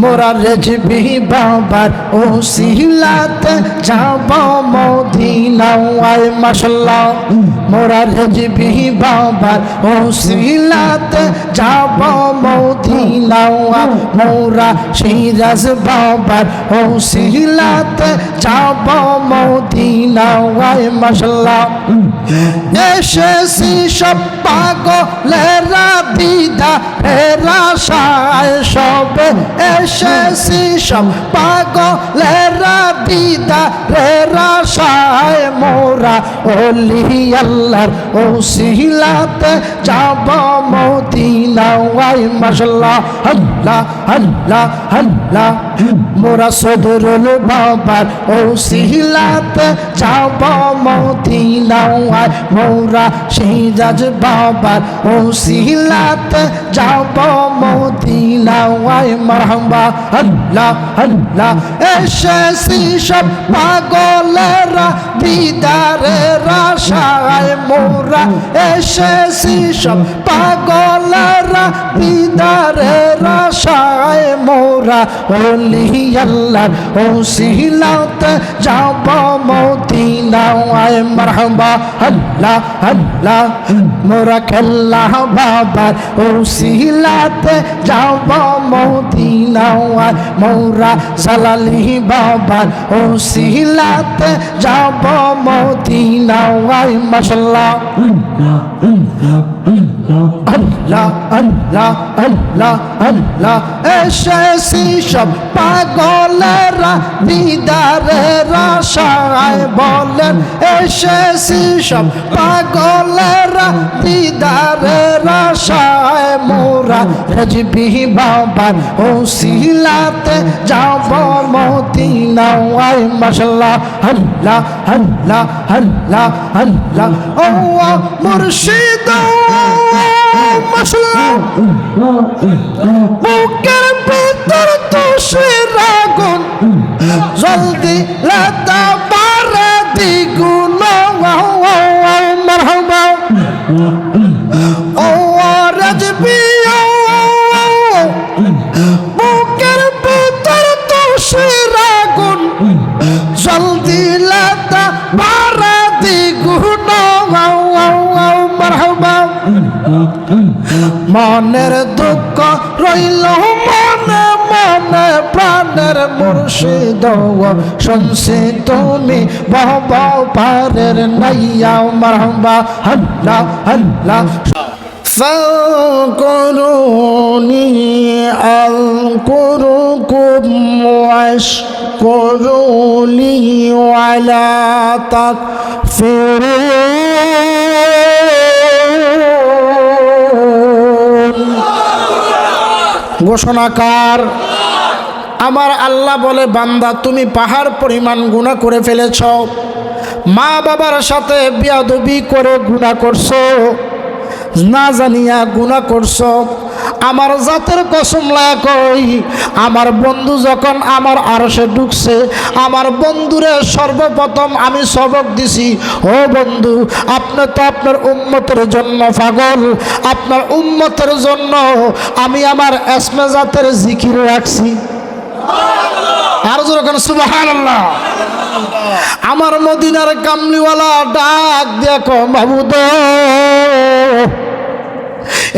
মোরা রেজবি বাবার ও সিলাতে যাব মদিনাওয়ায় মাশাল্লাহ মোরা রেজবি বাবার ও সিলাতে যাব মদিনাওয়া মোরা সিরাজ বাবার ও সিলাতে যাব মদিনাওয়ায় মাশাল্লাহ এসেছি সব পাগলেরা দিদা হেরা সায় সবে এসেছি সব পাগলেরা দিদা হেরা সায় মোরা। ওলি আল্লাহর ও সিলাতে যাব মদিনাওয়াই মাশাল্লাহ আল্লাহ আল্লাহ আল্লাহ মোরা সদরুল বাবার ও সিলাতে যাব মদিনাওয়াই মোরা সিরাজ বাবার ও সিলাতে যাব মদিনাওয়াই মারহাবা আল্লাহ আল্লাহ। এসেছি সব পাগলেরা দিদারের আশায় মোরা এসেছি সব পাগলেরা দিদারের আশায় মোরা ওলি আল্লাহর ও সিলাতে যাব মদিনাওয়ায় মারহাবা, আল্লাহ আল্লাহ, মোরা খেল্লা বাবার ও সিলাতে যাব মদিনাওয়ায় মোরা সালালি বাবার ও সিলাতে যাব মদিনাওয়ায় মাশাল্লাহ। আল্লাহ আল্লাহ আল্লাহ আল্লাহ, এসেছি সব পাগলেরা দিদারের আশায় বলেন, এসেছি সব পাগলেরা দিদারের আশায় মোরা, রজবি বাবার ও সিলাতে যাব মদিনাওয়ায় মাশাল্লাহ আল্লাহ আল্লাহ আল্লাহ আল্লাহ, ও মুর্শিদ মাশাল্লাহ বুকের বহব পারের নাইয়া মারহবা হল্লা হল্লা فاذكروني أذكركم واشكروا لي ولا تكفرون ঘোষণাকার আমার আল্লাহ বলে, বান্দা, তুমি পাহাড় পরিমাণ গুণা করে ফেলেছ। মা বাবার সাথে বিয়াদবি করে গুণা করছ। না জানিয়া গুণা করছ। আমার জাতের কসম কই, আমার বন্ধু যখন আমার আরসে ঢুকছে, আমার বন্ধুরে সর্বপ্রথম আমি সবক দিছি, ও বন্ধু, আপনি তো আপনার উম্মতের জন্য পাগল। আপনার উম্মতের জন্য আমি আমার এসমে জাতের জিকির রাখছি। আমার মদিনার কামলিওয়ালা ডাক দেখো বাবুদ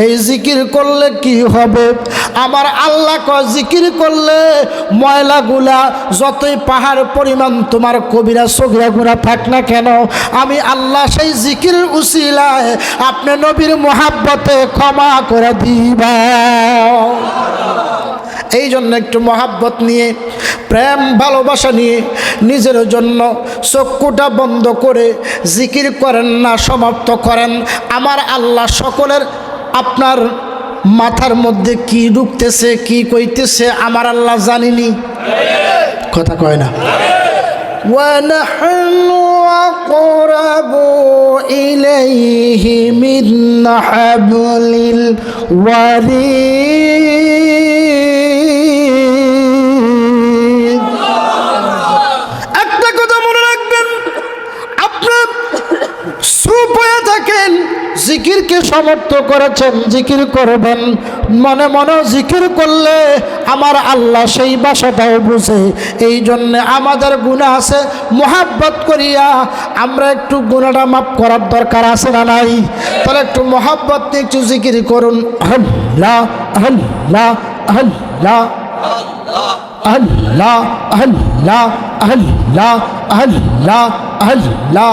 এই জিকির করলে কি হবে? আমার আল্লাহ কয়, জিকির করলে ময়লাগুলা যতই পাহাড় পরিমাণ তোমার কবিরা সগিরা গুণা থাক না কেন, আমি আল্লাহ সেই জিকির উসিলায় আপনি নবীর মোহাব্বতে ক্ষমা করে দিবা। এই জন্য একটু মহাব্বত নিয়ে প্রেম ভালোবাসা নিয়ে নিজের জন্য চক্ষুটা বন্ধ করে জিকির করেন না সমাপ্ত করেন আমার আল্লাহ সকলের আপনার মাথার মধ্যে কি ঢুকতেছে কি কইতেছে আমার আল্লাহ জানিনি কথা কয় না ونحن أقرب إليه من حبل الوريد জিকিরকে সমর্থ করেছেন, জিকির করবেন। মনে মনে জিকির করলে আমার আল্লাহ সেই বাসাটাও বুঝে। এই জন্যে আমাদের গুণা আছে, মোহাব্বত করিয়া আমরা একটু গুণাটা মাফ করার দরকার আছে না নাই? তাহলে একটু মোহাব্বত নিয়ে একটু জিকির করুন। আল্লাহ আল্লাহ আল্লাহ আল্লাহ আল্লাহ আল্লাহ আল্লাহ আল্লাহ আল্লাহ।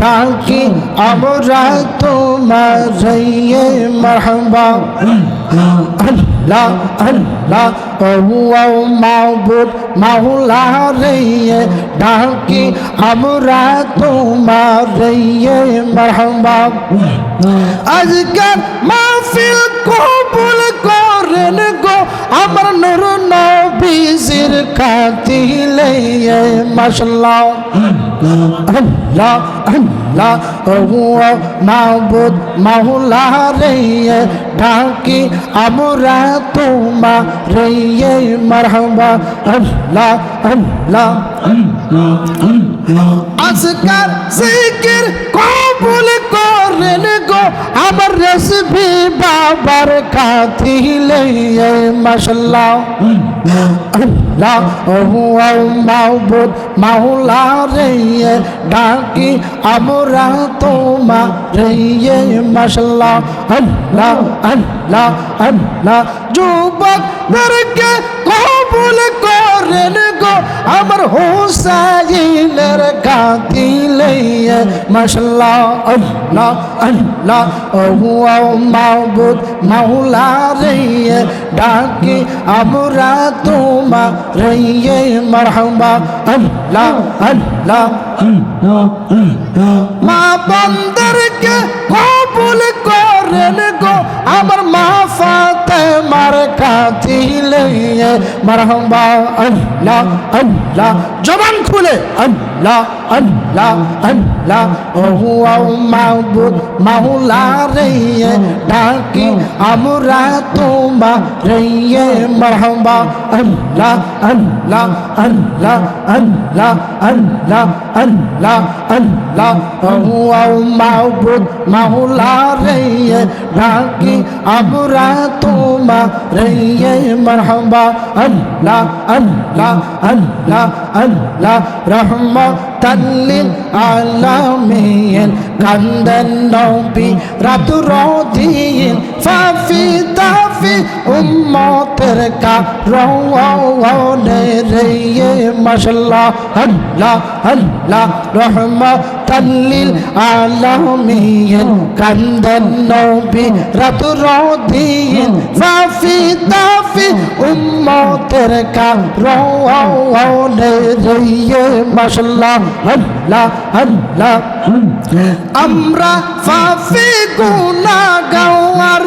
ठाकी अब रातो मरिए मरहबा अल्लाह अल्लाह ओ माबूद माहुला रहिए ढाकी अब रातो मरिए मरहबा आजकल माफिल को बुल करेन गो अमर नूर ना নবীজির কাতিলে মাশাল্লাহ। আল্লাহ আল্লাহ আল্লাহ প্রভু মাহবুদ মাহুলা রেয়ে ঢাকি, আমরা তোমা রেয়ে মারহাবা। আল্লাহ আল্লাহ আজকার জিকির কবুল করেন গো, আমার রেসিপি বাবার খাতিলে মশলা আল্লাহ ও মাহবুদ মাহুলা রেয়ে ঢাকি, আমরা ওরা তোমার মাসাল্লাহ আল্লাহ আল্লাহ আল্লাহ। যুবকদেরকে কবুল করেন গো। আমার হোসাইনের কাতিলে মাশাল্লাহ, আল্লাহ আল্লাহ ও মাহবুদ মাওলা রে ডাকি আমরা তোমা রে মারহাবা আল্লাহ আল্লাহ। মা বন্দরকে কবুল করেন গো আমার মা ফাতে মার কাতিলে মারহাবা আল্লাহ আল্লাহ জবান খুলে আল্লাহ। আল্লাহ আল্লাহ ও মাহবুদ মাওলা রে ডাকি আমরা তোমা রে মারহাবা আল্লাহ আল্লাহ আল্লাহ আল্লাহ আল্লাহ আল্লাহ আল্লাহ ও মাহবুদ মাওলা রে ডাকি আমরা তোমা রে মারহাবা আল্লাহ আল্লাহ আল্লাহ আল্লাহ রহমতাল্লিল আলামিন কান্দন নবী রাতু রদিন ফাফি তাফি উম্মতের কা রওয়ানে রে মাশাল্লাহ আল্লাহ আল্লাহ রহমতাল্লিল আলামিন কান্দন নবী রাত রদিন ফাফি তাফি উম্মতের কা রওয়ানে রে মাশাল্লাহ আল্লাহ আল্লাহ আমরা ফাফি গুনা গাওয়ার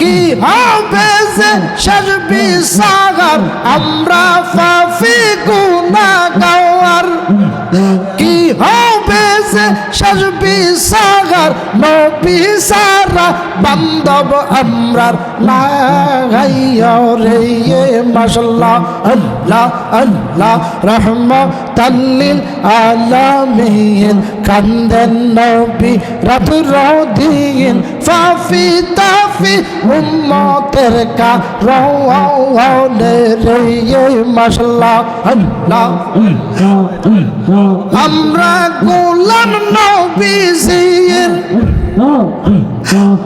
কি হবে যে সাজবি সাগার আমরা ফাফি গুনা গাওয়ার কি হবে যে সাজবি সাগার নবী সারা বান্ধব আমরার লাগাইয়া রে মাশাল্লাহ, আল্লাহ আল্লাহ, রহমতাল্লিল আলামিন। কান্দেন নবী রাত রদিন ফাফি তাফি উম্মতের কা রওয়ানে রে মশলা আল্লাহ। আমরা গোলাম নবীজির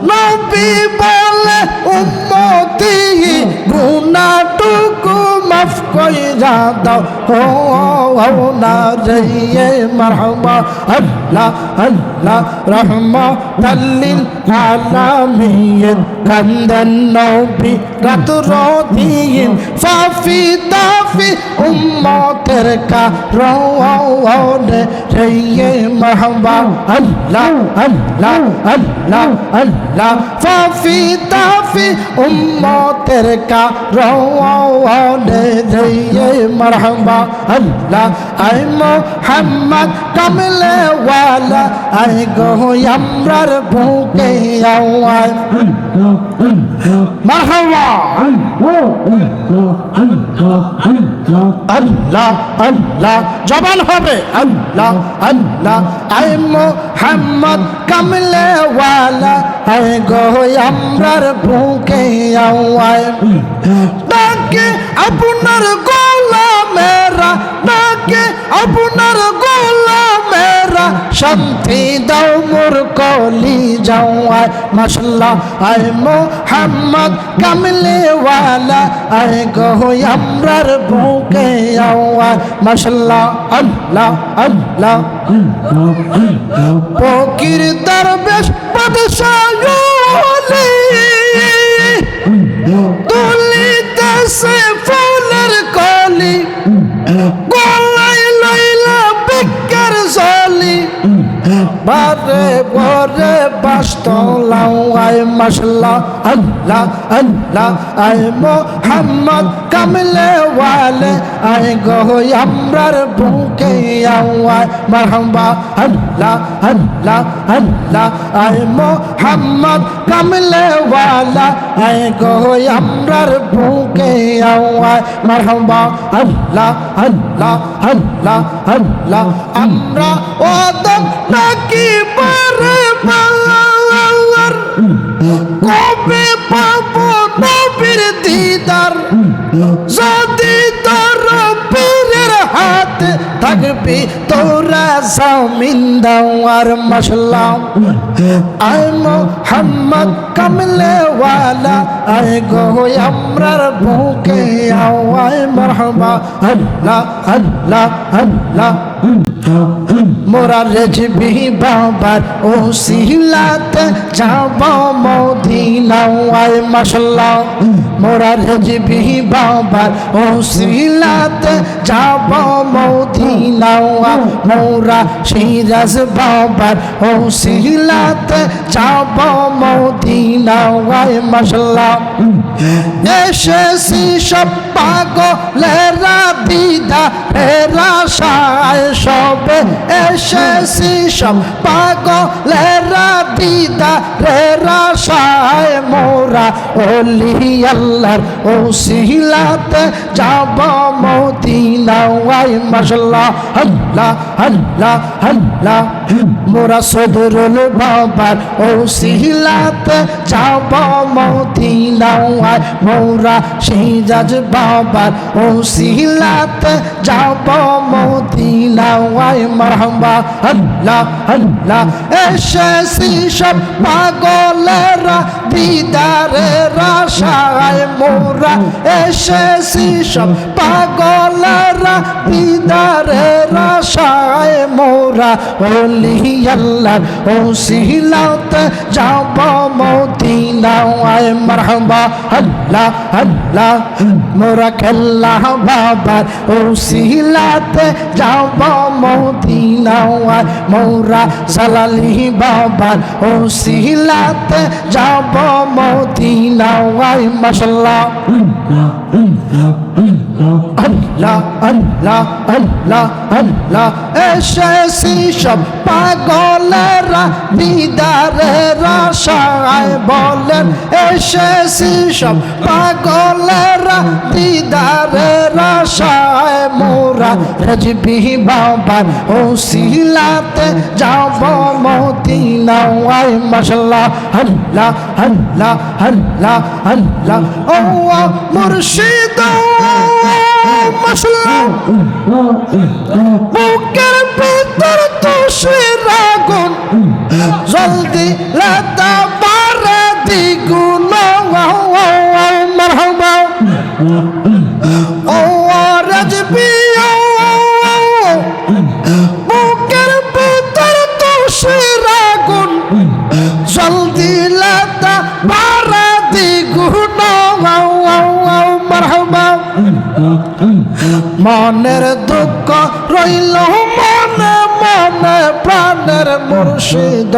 নবী বলে উম্মতি গুনাটুকু মাফ কইরা দাও। ও না রে মারহাবা। আল্লাহ আল্লাহ, রহমতাল্লিল আলামিন। কান্দান নবী, রাত রদিন ফাফি তাফি উম্মতের কা রওয়ানে রে মারহাবা আল্লাহ আল্লাহ আল্লাহ আল্লাহ ফাফি তাফি উম্মতের কারণে রে মারহাবা আল্লাহ আই মোহাম্মদ কামলে ওয়ালা আই গো আমরার বুকে আওয়াজ মারহাবা আল্লাহ আল্লাহ জবান হবে। আল্লাহ আল্লাহ, আই মোহাম্মদ কামলে ওয়ালা আই গো আমরার ভুকে আওয়াজ ডাকে আপনার গোলামেরা ডাকে আপনার গোলামেরা, শান্তি দাও মোর কলি যাওয়ায় মাশাল্লাহ, আয় মোহাম্মদ কামলে ওয়ালা আয় গো আমরার বুকে আওয়ায় মাশাল্লাহ, আল্লাহ আল্লাহ ফকির দরবেশ বাদশাহ তুলিতেছে ফুলের কলি। গলায় বারে বরে বাস্তলাও আয় মাসলা আল্লাহ আল্লাহ, আয় মোহাম্মদ, কামলে ওয়ালে, আয় গো আমরার বুকে আওয়ায় মারহাবা, আল্লাহ আল্লাহ আল্লাহ, আয় মোহাম্মদ, কামলে ওয়ালা, আয় গো আমরার বুকে আওয়ায় মারহাবা, আল্লাহ আল্লাহ আল্লাহ আল্লাহ, আমরা ওদম বালার কবে পাবো নবীর দিদার? যদি তোর পীরের হাত থাকবি, তোরা জামিন দাওয়ার মশলা। আয় মোহাম্মদ কামলে ওয়ালা আয় গো আমরার বুকে আওয়ায় মারহাবা। আল্লাহ আল্লাহ আল্লাহ। মোরা রেজবি বাবার ও সিলাতে যাব মদিনাওয়ায় মশলা মোরা রেজবি বাবার ও সিলাতে যাব মদিনাওয়া মোরা সিরাজ বাবার ও সিলাতে যাব মদিনাওয়ায় মশলা এসেছি সব পাগলেরা দিদা হেরা সায় সবে এসেছি সব পাগলেরা দিদা রেরা সায় মোরা। অলি আল্লাহর ও সিলাতে যাব মদিনাওয়াই মশলা আল্লাহ আল্লাহ আল্লাহ মোরা সদরুল বাবার ও সিলাতে যাব মদিনাওয়াই মোরা সিজাজ বাবার ও সিলাতে যাব মদিনাওয়াই মারহাবা আল্লাহ আল্লাহ এসেছি সব পাগলেরা দিদারে রাশায় মোরা এসেছি সব পাগলেরা দিদারে রাশায় মোরা ওলি আল্লাহ ও সিলাতে যাব মদিনাওয়ায় মারহাবা, আল্লাহ আল্লাহ, মোরা খেল্লা বাবার ও সিলাতে যাব মদিনাওয়ায় মোরা সালালি বাবার ও সিলাতে যাব মদিনাওয়ায় মশলা আল্লাহ আল্লাহ আল্লাহ আল্লাহ। এসেছি সব পাগলেরা দিদারে রাশায় বলেন এসেছি সব পাগলেরা দিদারে রাশায় মোরা রজবি বাবার ও সিলাতে যাব মদিনাওয়ায় মশলা আল্লাহ আল্লাহ আল্লাহ আল্লাহ। ও মুর্শিদ মশলা বুকের ভিতর তুষের আগুন জলদি লতা পারে দ্বিগুণ। মারহাবা মনের দুঃখ রইল মনে মনে প্রাণে প্রাণের মুর্শিদ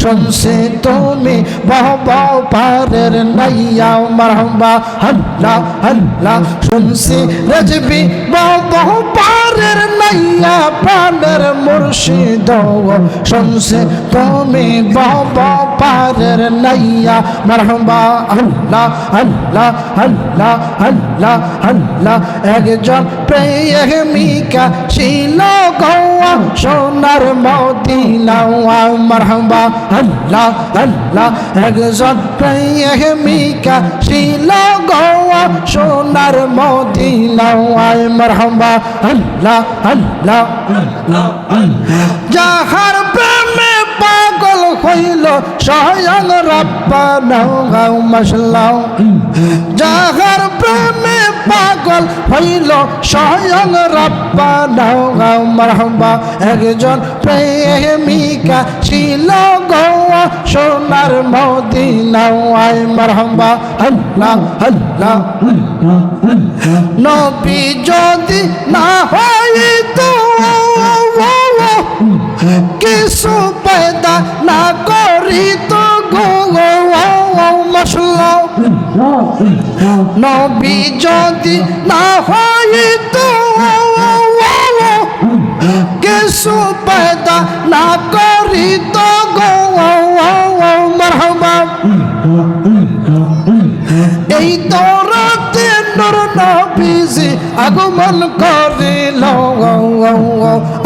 শুনছি তুমি বহব পারের নাইয়া মারহবা। হল্লা হল্লা, শুনছি রজবি বহব পারের নাইয়া প্রাণের মুর্শিদ শুনছি তুমি বহব পারের নাইয়া। মারহবা, আল্লাহ আল্লাহ আল্লাহ আল্লাহ আল্লাহ। একজন প্রেমিকা ছিল গৌয়া সোনার মদিনা মারহবা, আল্লাহ আল্লাহ। একজন প্রেমিকা ছিল গৌয়া সোনার মদিনা মারহবা, আল্লাহ আল্লাহ। যাহার প্রেমে পাগল হইল স্বয়ং রব্বানা মশলাও যাহার প্রেমে পাগল হইল স্বয়ং রব্বানা মারহাবা একজন প্রেমিকা ছিল গোয়া সোনার মদিনা আয় মারহাবা আল্লাহ আল্লাহ নবী যদি না হইতো, কিছু পয়দা না করি তো গো, মশলা নবী যদি না হইতো কিছু পেদা না করি তো গো। মরহবা। এই তোরাতে নর নবীজি আগমন করিল।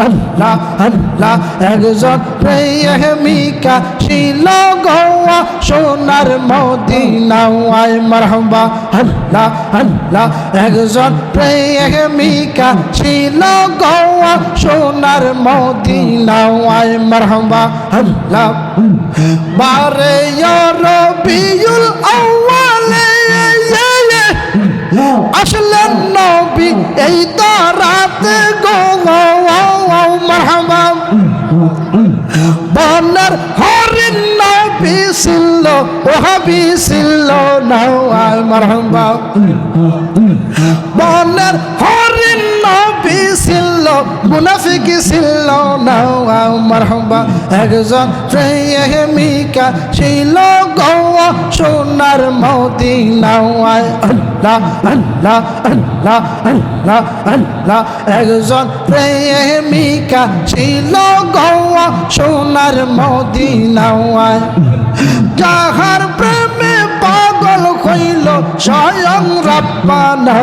আল্লাহ আল্লাহ, একজন প্রেমিকা ছিল গোয়া সোনার মদিনাওয়ায় মারহাবা। আল্লাহ আল্লাহ, একজন প্রেমিকা ছিল গোয়া সোনার মদিনাওয়ায় মারহাবা। আল্লাহ, বারে রবিউল আউয়ালে। আসলেন নবী এই তো রাতে গো মারহাবা। বনের হরিণ নবী ছিল ওহাবি ছিল ছিল মুনাফিক ছিল নাওয়া মারহাবা। একজন প্রেমিকা ছিল গোয়া সোনার মদিনাওয়ায় আল্লাহ আল্লাহ আল্লাহ আল্লাহ আল্লাহ। একজন প্রেমিকা ছিল গোয়া সোনার মদিনাওয়ায় যাহার প্রেমে হইল স্বয়ং রব্বানা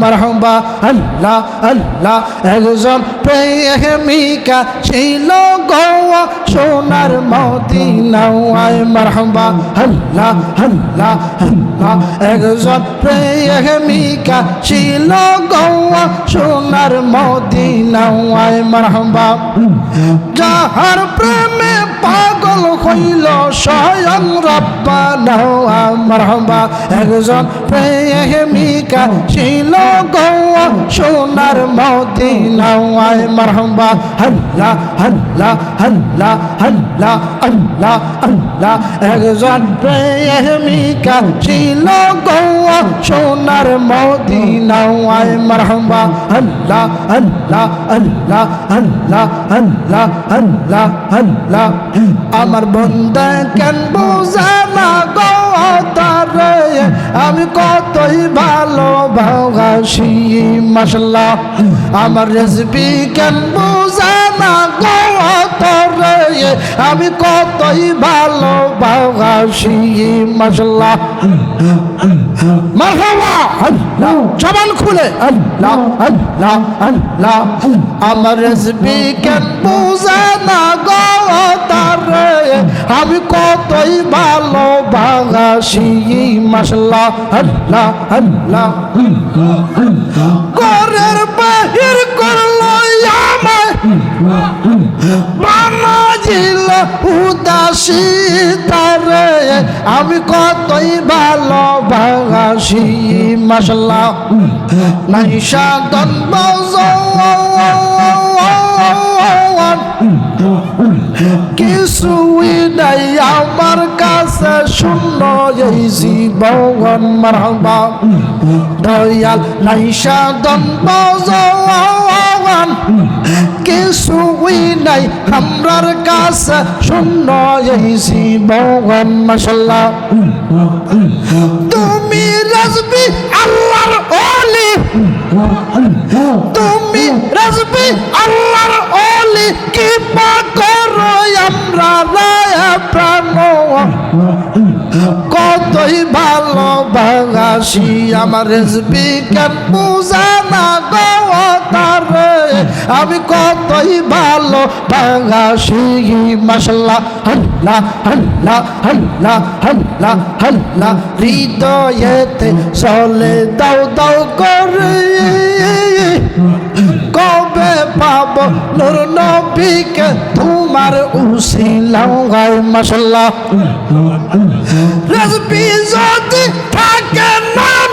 মারহাবা। আল্লাহ আল্লাহ, একজন প্রেমিকা ছিল গোয়া সোনার মদিনাওয়ায় মারহাবা। আল্লাহ আল্লাহ আল্লাহ, একজন প্রেমিকা ছিল গোয়া সোনার মদিনাওয়ায় মারহাবা। যাহার প্রেমে পাগল হইল স্বয়ং রব্বানা মারহাবা একজন প্রেমিকা। ছিল গোয়া সোনার মদিনাওয়ায় মারহাবা আল্লাহ আল্লাহ আল্লাহ আল্লাহ আল্লাহ আল্লাহ, একজন প্রেমিকা ছিল গোয়া সোনার মদিনাওয়ায় মারহাবা আল্লাহ আল্লাহ আল্লাহ আল্লাহ আল্লাহ আল্লাহ আল্লাহ। আমার বন্ধা কেন বোঝা না গো? তারে আমি কতই ভালো ভাগাসি মশলা আমার রেসিপি কেন বোঝানা গো আমি কতই ভালো ভাগাসি মশলা জবান খুলে। আমার আমি কতই ভালো বাগাসি মশলা করল আমায়। বানাজিল উদাসী আমি কতই ভালো বাগাসি মশলা নাই সাধন কিছুই নাই আমার কাছে, শূন্য এই জীবন মারবা দয়াল, নাই সাধন ভগবান কিছুই নাই, আমরার কাছে শূন্য এই জীবন মাসাল্লাহ তুমি রাজবি আল্লাহর ওলি। তুমি রাজবি আল্লাহর ওলি কি করো আমরা রায় প্রাণ। কতই ভালো বাগাসি আমার রেসবি কেন বুঝা না গো। আমি কতই ভালো বাগাসি মশলা হল্লা হল্লা হল্লা হল্লা হল্লা। হৃদয়েতে চলে দাও দাও করে। কবে পাব? নূর নবীকে তোমার উসিলাও গায় মশলা রেসপি যদি থাকে নামে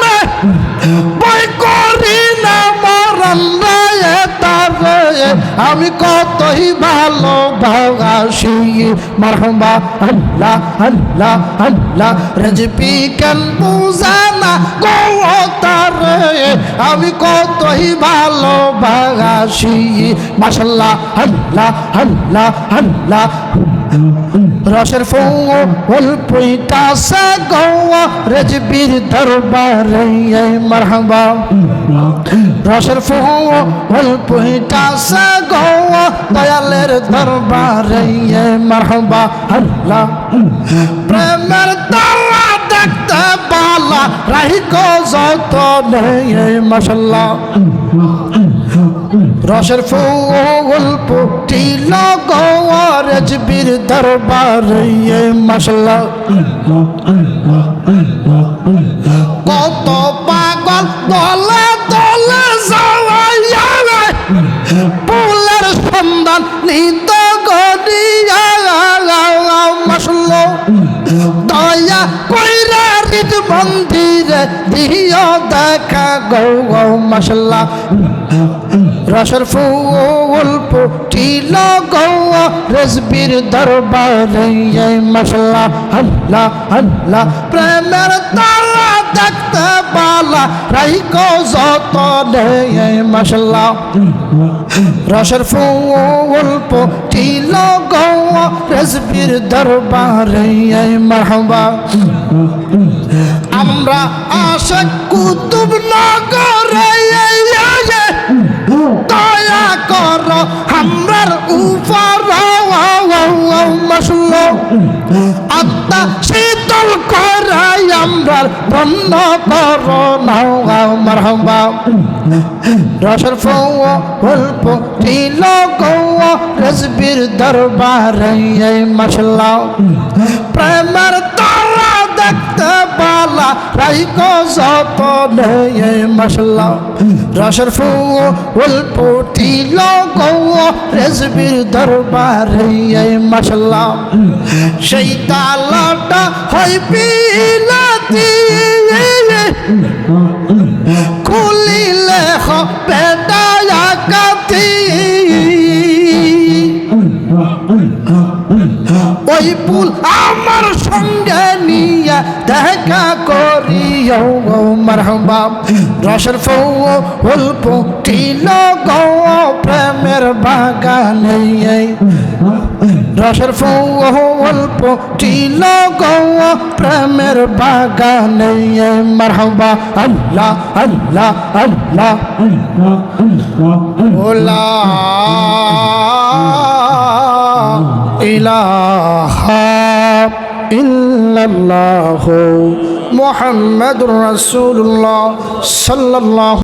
আমি কতই ভালো ভাবাসি মারহবা, আল্লাহ আল্লাহ আল্লাহ, রজপি কেন বুঝানা গো আমি কতই ভালো ভাবাসি মাশাল্লাহ আল্লাহ আল্লাহ আল্লাহ রসের ফুল পুইটা সে গৌয়া, রেজবির দরবারে মারহাবা। রসের ফুল পুইটা সে গৌয়া, দয়ালের দরবারে মারহাবা। আল্লাহ, প্রেমের তালা দেখতে পালা রাহিকো যত নেই মশাল্লাহ। রসের ফুল, পুটি লগর বীর দরবার মশলা। কত পাগল, দলে দলে ফুলের সন্ধান নিত গড়িয়া মশলা। দয়া কইরা মন্দিরে দিও দেখা গৌ গৌ মশলা। রসর ফুল পুটিল গৌ রেসবির দরবারে মশলা আল্লাহ আল্লাহ প্রেমের তালা দেখতে পালা রাইকো যত নেই মশলা। রসর ফুল পুটিল গৌ রেসবির দরবারে মাহবা। আমরা আশা কুতুব নগরে রসর ফুল পুটিল গৌ রসবির দরবারে মশলা। প্রেমের তালা দেখতে পালা যত নেই মশলা। রসর ফুল পুটিল গৌ রেজবির দরবারে মশলা। সেই তালাটা হই পিলাতি। খুলিলে Bad. ওই পুল আমার সঙ্গে নিয়ে দেখা করিও মারহবা। রসের ফুল পুটিল গো, প্রেমের বাগানে। রসের ফুল পুটিল গো, প্রেমের বাগানে। মারহবা আল্লাহ আল্লাহ আল্লাহ। ওলা ইলাহা ইল্লাল্লাহু মুহাম্মাদুর রাসূলুল্লাহ সাল্লাল্লাহু